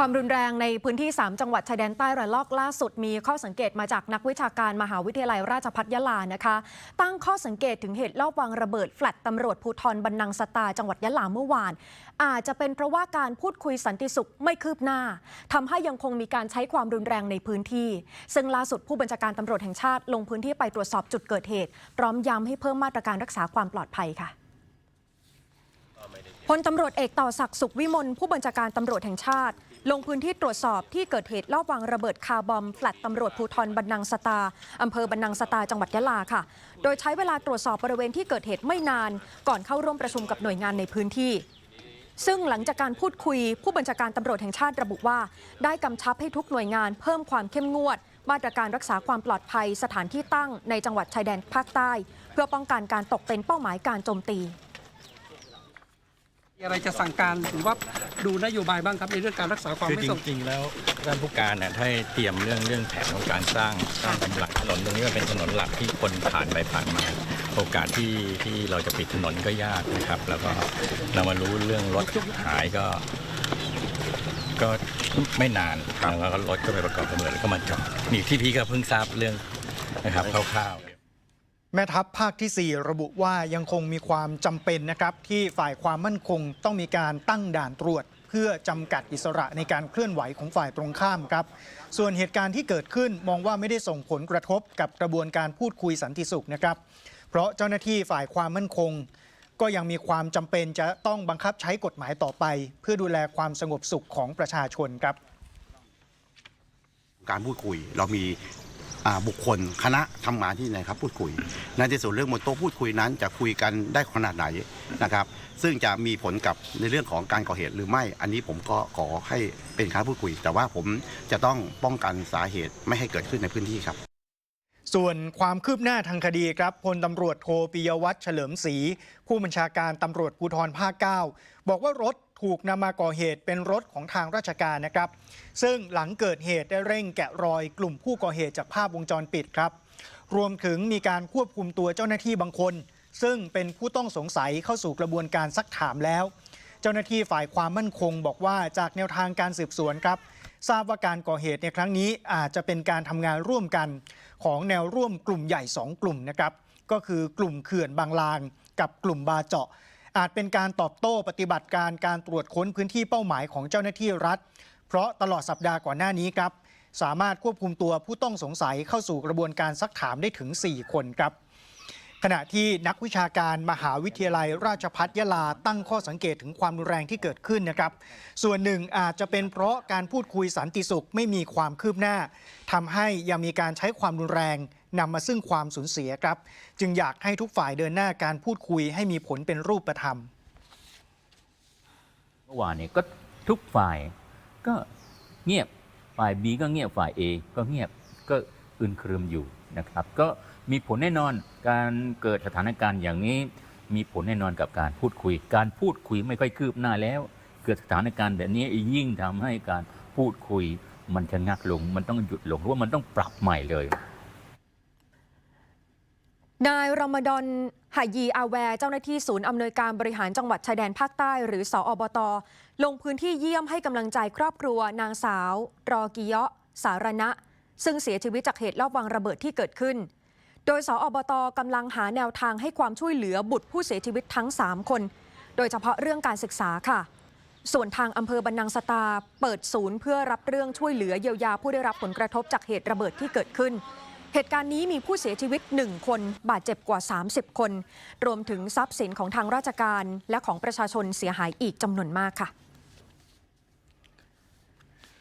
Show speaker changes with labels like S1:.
S1: ความรุนแรงในพื้นที่ 3 จังหวัดชายแดนใต้ระลอกล่าสุดมีข้อสังเกตมาจากนักวิชาการมหาวิทยาลัยราชภัฏยะลานะคะ ตั้งข้อสังเกตถึงเหตุลอบวางระเบิดแฟลตตำรวจภูธรบรรนังสตาจังหวัดยะลาเมื่อวาน อาจจะเป็นเพราะว่าการพูดคุยสันติสุขไม่คืบหน้าทำให้ยังคงมีการใช้ความรุนแรงในพื้นที่ ซึ่งล่าสุดผู้บัญชาการตำรวจแห่งชาติลงพื้นที่ไปตรวจสอบจุดเกิดเหตุพร้อมย้ำให้เพิ่มมาตรการรักษาความปลอดภัยค่ะพลตำรวจเอกต่อศักดิ์สุขวิมลผู้บัญชาการตำรวจแห่งชาติ ลงพื้นที่ตรวจสอบที่เกิดเหตุลอบวางระเบิดคาร์บอมแฟลตตำรวจภูธรบรรนังสตาอำเภอบรรนังสตาจังหวัดยะลาค่ะ โดยใช้เวลาตรวจสอบบริเวณที่เกิดเหตุไม่นาน ก่อนเข้าร่วมประชุมกับหน่วยงานในพื้นที่ซึ่งหลังจากการพูดคุย ผู้บัญชาการตำรวจแห่งชาติระบุว่า ได้กำชับให้ทุกหน่วยงานเพิ่มความเข้มงวด มาตรการรักษาความปลอดภัยสถานที่ตั้งในจังหวัดชายแดนภาคใต้ เพื่อป้องกันการตกเป็นเป้าหมายการโจมตี
S2: อะไรจะสั่งการหรือว่าดูนโยบายบ้างครับในเรื่องการรักษาความ
S3: คือ
S2: ไม่
S3: จ
S2: สงบ
S3: ริงๆแล้วท่านผู้การเนี่ยให้เตรียมเรื่องเรื่องแผนของการสร้างสร้างกำลังถนนตรงนี้มันเป็นถนนหลักที่คนผ่านไปผ่านมา โอกาสที่ที่เราจะปิดถนนก็ยากนะครับ แล้วก็เรามารู้เรื่องรถหายก็ ก็ไม่นานแล้วก็รถก็ไปประกอบระเบิดแล้วก็มาจอดนี่ที่พี่ก็เพิ่งทราบเรื่องนะครับคร่าวๆ
S4: แม่ทัพภาคที่ 4 ระบุว่ายังคงมีความจำเป็นนะครับ ที่ฝ่ายความมั่นคงต้องมีการตั้งด่านตรวจ เพื่อจำกัดอิสระในการเคลื่อนไหวของฝ่ายตรงข้ามครับ ส่วนเหตุการณ์ที่เกิดขึ้นมองว่าไม่ได้ส่งผลกระทบกับกระบวนการพูดคุยสันติสุขนะครับ เพราะเจ้าหน้าที่ฝ่ายความมั่นคง ก็ยังมีความจำเป็นจะต้องบังคับใช้กฎหมายต่อไป เพื่อดูแลความสงบสุขของประชาชนครับ
S5: การพูดคุยเรามี บุคคลคณะทำงานที่ไหนครับพูดคุย ในที่สุดเรื่องบนโต๊ะพูดคุยนั้น จะคุยกันได้ขนาดไหนนะครับ ซึ่งจะมีผลกับในเรื่องของการก่อเหตุหรือไม่ อันนี้ผมก็ขอให้เป็นการพูดคุย แต่ว่าผมจะต้องป้องกันสาเหตุไม่ให้เกิดขึ้นในพื้นที่ครับ
S4: ส่วนความคืบหน้าทางคดีครับพลตำรวจโทปิยวัฒน์เฉลิมศรีผู้บัญชาการตำรวจภูธรภาค 9 บอกว่ารถ ถูกนำมาก่อเหตุเป็นรถของทางราชการนะครับ ซึ่งหลังเกิดเหตุได้เร่งแกะรอยกลุ่มผู้ก่อเหตุจากภาพวงจรปิดครับ รวมถึงมีการควบคุมตัวเจ้าหน้าที่บางคน ซึ่งเป็นผู้ต้องสงสัยเข้าสู่กระบวนการซักถามแล้ว เจ้าหน้าที่ฝ่ายความมั่นคง บอกว่าจากแนวทางการสืบสวนครับทราบว่าการก่อเหตุในครั้งนี้อาจจะเป็นการทำงานร่วมกันของแนวร่วมกลุ่มใหญ่ 2 กลุ่มนะครับ ก็คือกลุ่มเขื่อนบางลาง กับกลุ่มบาเจาะ อาจเป็นการตอบโต้ปฏิบัติการการตรวจค้นพื้นที่เป้าหมายของเจ้าหน้าที่รัฐ เพราะตลอดสัปดาห์ก่อนหน้านี้ครับ สามารถควบคุมตัวผู้ต้องสงสัยเข้าสู่กระบวนการซักถามได้ถึง 4 คนครับ ขณะที่นักวิชาการมหาวิทยาลัยราชภัฏยะลาตั้งข้อสังเกตถึงความรุนแรงที่เกิดขึ้นนะครับ ส่วนหนึ่งอาจจะเป็นเพราะการพูดคุยสันติสุขไม่มีความคืบหน้าทำให้ยังมีการใช้ความรุนแรงนำมาซึ่งความสูญเสียครับ จึงอยากให้ทุกฝ่ายเดินหน้าการพูดคุยให้มีผลเป็นรูปธรรม
S6: เมื่อวานเนี่ยก็ทุกฝ่ายก็เงียบฝ่าย B ก็เงียบฝ่าย A ก็เงียบก็อึนครึมอยู่ นะครับ ก็มีผลแน่นอนการเกิดสถานการณ์อย่างนี้มีผลแน่นอนกับการพูดคุย การพูดคุยไม่ค่อยคืบหน้าแล้ว เกิดสถานการณ์แบบนี้ยิ่งทำให้การพูดคุยมันชะงักลง มันต้องหยุดลงหรือว่ามันต้องปรับใหม่เลย
S1: นายรมฎอนหายีอาแวร์เจ้าหน้าที่ศูนย์อำนวยการบริหารจังหวัดชายแดนภาคใต้ หรือสออบต ลงพื้นที่เยี่ยมให้กำลังใจครอบครัวนางสาว รอกิยะสารณะ ซึ่งเสียชีวิตจากเหตุลอบวางระเบิดที่เกิดขึ้น โดยสออบตกำลังหาแนวทางให้ความช่วยเหลือบุตรผู้เสียชีวิตทั้ง 3 คน โดยเฉพาะเรื่องการศึกษาค่ะ ส่วนทางอำเภอบรรนังสตา เปิดศูนย์เพื่อรับเรื่องช่วยเหลือเยียวยาผู้ได้รับผลกระทบจากเหตุระเบิดที่เกิดขึ้นเหตุการณ์นี้มีผู้เสียชีวิต 1 คน บาดเจ็บกว่า 30 คน รวมถึงทรัพย์สินของทางราชการและของประชาชนเสียหายอีกจำนวนมากค่ะ